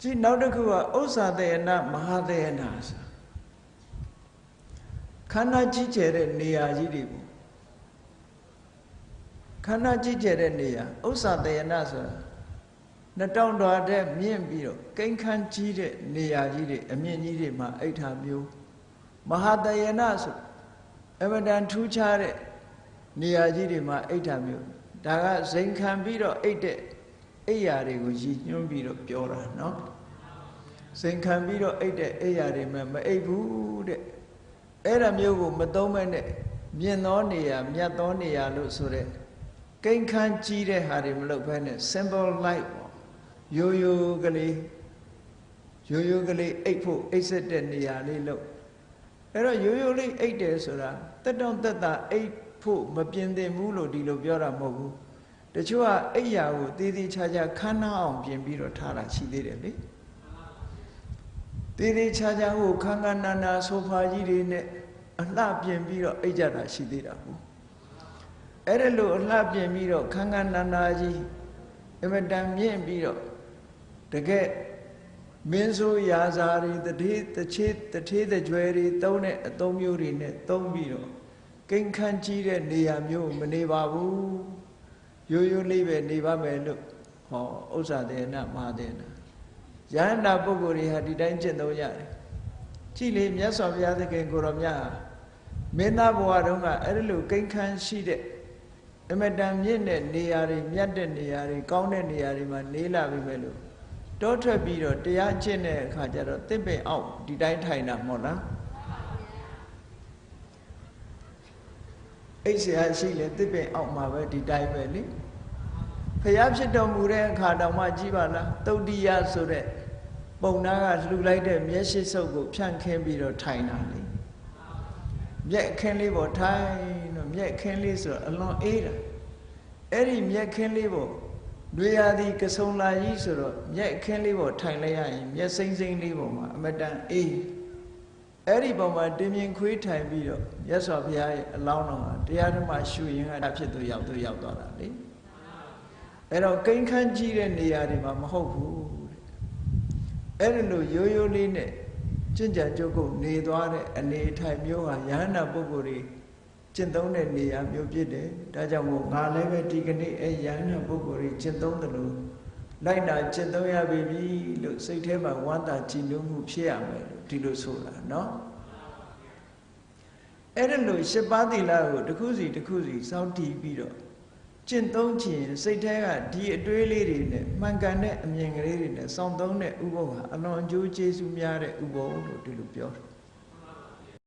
ကြည့်နောက်တစ်ခုကဥစ္စာတေယနာမဟာတေယနာဆိုခန္ဓာကြီးကျယ်တဲ့နေရာကြီးတွေပေါ့ခန္ဓာကြီးကျယ်တဲ့နေရာဥစ္စာတေယနာဆိုတာနှစ်တောင်တော်တဲ့မြင့်ပြီးတော့ကိန်းခန်းကြီးတဲ့နေရာကြီးတွေအမြင့်ကြီးတွေမှာအိဋ္ဌာမျိုးမဟာတယနာဆိုအမတန်ထူးခြားတဲ့နေရာကြီးတွေမှာအိဋ္ဌာမျိုးဒါကဇိမ်ခံပြီးတော့အိတ်တဲ့ အိယာတွေကိုရည်ညွှန်းပြီးတော့ပြောတာเนาะဇိမ်ခံပြီးတော့အိတ်တဲ့အိယာတွေမှမအိတ်ဘူးတဲ့အဲ့ဒါမျိုးကိုမသုံးမဲ့နဲ့မြင့်သောနေရာမြတ်သောနေရာလို့ဆိုတဲ့ကိန်းခန်းကြီးတဲ့ဟာတွေမလုပ်ဘဲနဲ့ simple life ပေါ့ရိုးရိုးကလေးရိုးရိုးကလေးအိတ်ဖို့အိတ်ဆက်တဲ့နေရာလေးလို့အဲ့တော့ရိုးရိုးလေးအိတ်တယ်ဆိုတာတက်တောင့်တက်တာအိတ်ဖို့မပြင်းသင့်ဘူးလို့ဒီလိုပြောတာမဟုတ်ဘူး တချို့ကအိတ်ရာကိုတည်တည်ချာချာခန်းနာအောင်ပြင်ပြီးတော့ထားတာရှိသေးတယ်လေတည်တည်ချာချာဟိုခန်းခန်းနာနာဆိုဖာကြီးတွေနဲ့အလှပြင်ပြီးတော့အိတ်ကြတာရှိသေးတာဟုတ်အဲ့ဒါလို့အလှပြင်ပြီးတော့ခန်းခန်းနာနာကြီးအမတန်မြင့်ပြီးတော့တကယ်မင်းဆိုရာဇာတွေတတိတချေတထေးတကြွယ်တွေသုံးတဲ့အသုံးမျိုးတွေနဲ့သုံးပြီးတော့ကိန်းခန်းကြီးတဲ့နေရာမျိုးမနေပါဘူး ရိုးရိုးလေးပဲနေပါမယ်လို့ဟောဥစ္စာတေနမဟာတေနယန္တာပုဂ္ဂိုလ်တွေဟာဒီတိုင်းကျင့်သုံးရတယ်ကြည်လေမြတ်စွာဘုရားသခင်ကိုရောမြတ်ဟာမင်းသားဘဝတုန်းကအဲ့ဒီလိုကိန်းခန်းရှိတဲ့အမတန်မြင့်တဲ့နေရာတွေမြတ်တဲ့နေရာတွေကောင်းတဲ့နေရာတွေမှာနေလာပြီပဲလို့တောထွက်ပြီးတော့တရားကျင့်တဲ့အခါကျတော့တစ်ပင်အောက်ဒီတိုင်းထိုင်တာမဟုတ်လား အိတ်ဆရာရှိလေတစ်ပင်အောက်မှာပဲဒီတိုင်းပဲလေဖျားဖြစ်တော်မူတဲ့အခါတောင်မှကြည်ပါလားတုတ်တိယဆိုတဲ့ပုံနာကလှူလိုက်တဲ့မျက်ရှိစုပ်ကိုဖြန့်ခင်းပြီးတော့ထိုင်တာလေမျက်ခင်းလေးပေါ်ထိုင်တော့မျက်ခင်းလေးဆိုတော့အလွန်အေးတာအဲ့ဒီမျက်ခင်းလေးပေါ်တွေရသည်ကဆုံလာကြီးဆိုတော့မျက်ခင်းလေးပေါ်ထိုင်လိုက်ရရင်မျက်စိမ့်စိမ့်လေးပေါ်မှာအမတန်အေး အဲ့ဒီပုံမှာတင်မြင်ခွေးထိုင်ပြီးတော့ရသော်ဘုရားရဲ့အလောင်းတော်မှာတရားဓမ္မရှုရင်ကဖြစ်သူရောက်သူရောက်သွားတာလေအဲ့တော့ကိန်းခန်းကြီးတဲ့နေရာတွေမှာမဟုတ်ဘူးတဲ့အဲ့ဒီလိုရိုးရိုးလေးနဲ့ကျင့်ကြံကြုတ်ကုန်နေသွားတဲ့အနေထိုင်မျိုးဟာယဟန္တာပုဂ္ဂိုလ်တွေကျင့်သုံးတဲ့နေရာမျိုးဖြစ်တယ်ဒါကြောင့်မို့ငါလည်းပဲဒီကနေ့အဲယဟန္တာပုဂ္ဂိုလ်တွေကျင့်သုံးတယ်လို့ လိုက်နာကျင့်သုံးရပြီလို့စိတ်ထဲမှာဝမ်းသာကြည်နူးမှုဖြစ်ရမယ်လို့ဒီလိုဆိုတာเนาะအဲ့ဒါလို့ရှစ်ပါးသီလကိုတစ်ခုစီတစ်ခုစီစောင့်တည်ပြီးတော့ကျင့်သုံးခြင်းစိတ်ထဲကဒီအတွေးလေးတွေနဲ့မှန်ကန်တဲ့အမြင်ကလေးတွေနဲ့စောင့်သုံးတဲ့ဥပုသ်ဟာအလွန်အကျိုးကျေးဇူးများတဲ့ဥပုသ်လို့ဒီလိုပြောတယ်